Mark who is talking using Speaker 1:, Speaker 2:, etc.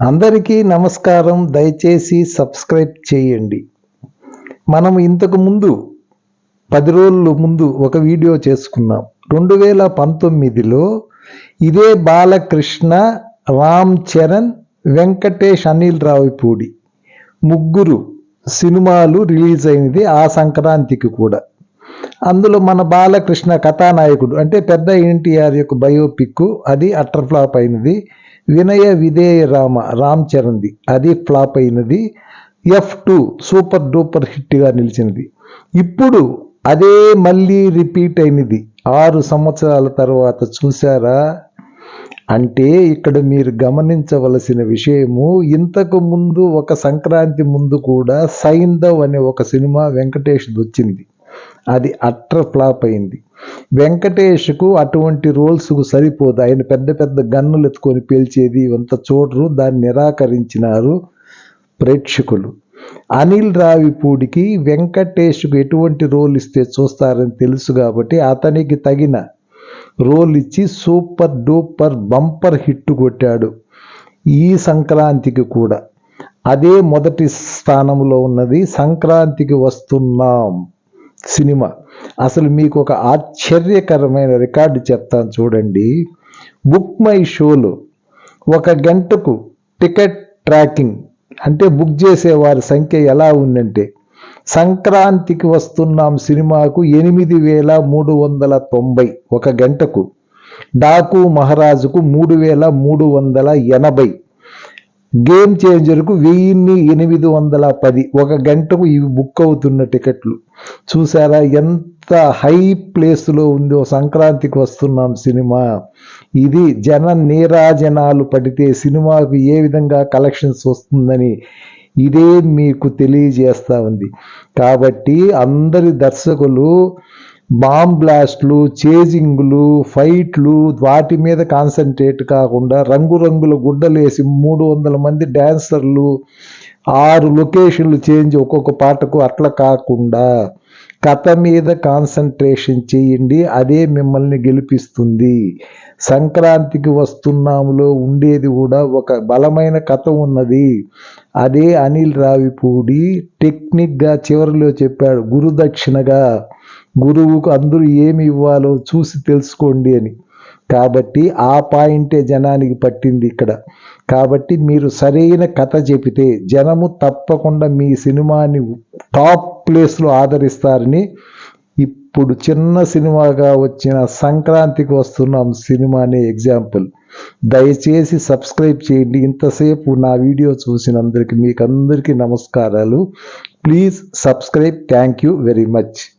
Speaker 1: అందరికీ నమస్కారం. దయచేసి సబ్స్క్రైబ్ చేయండి. మనం ఇంతకు ముందు పది రోజుల ముందు ఒక వీడియో చేసుకున్నాం. రెండు వేల పంతొమ్మిదిలో ఇదే బాలకృష్ణ రామ్ చరణ్ వెంకటేష్ అనిల్ రావిపూడి ముగ్గురు సినిమాలు రిలీజ్ అయినది ఆ సంక్రాంతికి కూడా. అందులో మన బాలకృష్ణ కథానాయకుడు అంటే పెద్ద ఎన్టీఆర్ యొక్క బయోపిక్ అది అట్టర్ ఫ్లాప్ అయినది. వినయ విధేయ రామ రామ్ చరణ్ది. అది ఫ్లాప్ అయినది. ఎఫ్ టూ సూపర్ డూపర్ హిట్గా నిలిచినది. ఇప్పుడు అదే మళ్ళీ రిపీట్ అయినది. ఆరు సంవత్సరాల తర్వాత చూసారా అంటే ఇక్కడ మీరు గమనించవలసిన విషయము ఇంతకు ముందు ఒక సంక్రాంతి ముందు కూడా సైందవ్ అనే ఒక సినిమా వెంకటేష్ వచ్చింది. అది అట్ర ఫ్లాప్ అయింది. వెంకటేష్కు అటువంటి రోల్స్కు సరిపోదు. ఆయన పెద్ద పెద్ద గన్నులు ఎత్తుకొని పేల్చేది ఇవంత చూడరు దాన్ని నిరాకరించినారు ప్రేక్షకులు. అనిల్ రావిపూడికి వెంకటేష్కు ఎటువంటి రోల్ ఇస్తే చూస్తారని తెలుసు కాబట్టి అతనికి తగిన రోల్ ఇచ్చి సూపర్ డూపర్ బంపర్ హిట్ కొట్టాడు ఈ సంక్రాంతికి కూడా. అదే మొదటి స్థానంలో ఉన్నది సంక్రాంతికి వస్తున్నాం. సినిమా. అసలు మీకు ఒక ఆశ్చర్యకరమైన రికార్డు చెప్తాను చూడండి. బుక్ మై షోలో ఒక గంటకు టికెట్ ట్రాకింగ్ అంటే బుక్ చేసే వారి సంఖ్య ఎలా ఉందంటే సంక్రాంతికి వస్తున్నాం సినిమాకు ఎనిమిది వేల మూడు వందల తొంభై ఒక గంటకు డాకు మహారాజుకు మూడు వేల మూడు వందల ఎనభై గేమ్ చేంజర్కు వెయ్యిన్ని ఎనిమిది వందల పది. ఒక గంటకు ఇవి బుక్ అవుతున్న టికెట్లు. చూసారా ఎంత హై ప్లేస్లో ఉందో సంక్రాంతికి వస్తున్నాం సినిమా. ఇది జన నీరాజనాలు పడితే సినిమాకు ఏ విధంగా కలెక్షన్స్ వస్తుందని ఇదే మీకు తెలియజేస్తా ఉంది. కాబట్టి అందరి దర్శకులు బాంబ్ బ్లాస్ట్లు చేజింగ్లు ఫైట్లు వాటి మీద కాన్సన్ట్రేట్ కాకుండా రంగురంగుల గుడ్డలేసి మూడు వందల మంది డ్యాన్సర్లు ఆరు లొకేషన్లు చేంజ్ ఒక్కొక్క పాటకు అట్లా కాకుండా కథ మీద కాన్సన్ట్రేషన్ చేయండి అదే మిమ్మల్ని గెలిపిస్తుంది. సంక్రాంతికి వస్తున్నాములో ఉండేది కూడా ఒక బలమైన కథ ఉన్నది. అదే అనిల్ రావిపూడి టెక్నిక్గా చివరిలో చెప్పాడు గురుదక్షిణగా. గురువుకు అందరూ ఏమి ఇవ్వాలో చూసి తెలుసుకోండి అని. కాబట్టి ఆ పాయింటే జనానికి పట్టింది ఇక్కడ. కాబట్టి మీరు సరైన కథ చెబితే జనము తప్పకుండా మీ సినిమాని టాప్ ప్లేస్లో ఆదరిస్తారని ఇప్పుడు చిన్న సినిమాగా వచ్చిన సంక్రాంతికి వస్తున్నాం సినిమానే ఎగ్జాంపుల్. దయచేసి సబ్స్క్రైబ్ చేయండి. ఇంతసేపు నా వీడియో చూసినందరికీ మీకు అందరికీ నమస్కారాలు. Please subscribe. Thank you very much.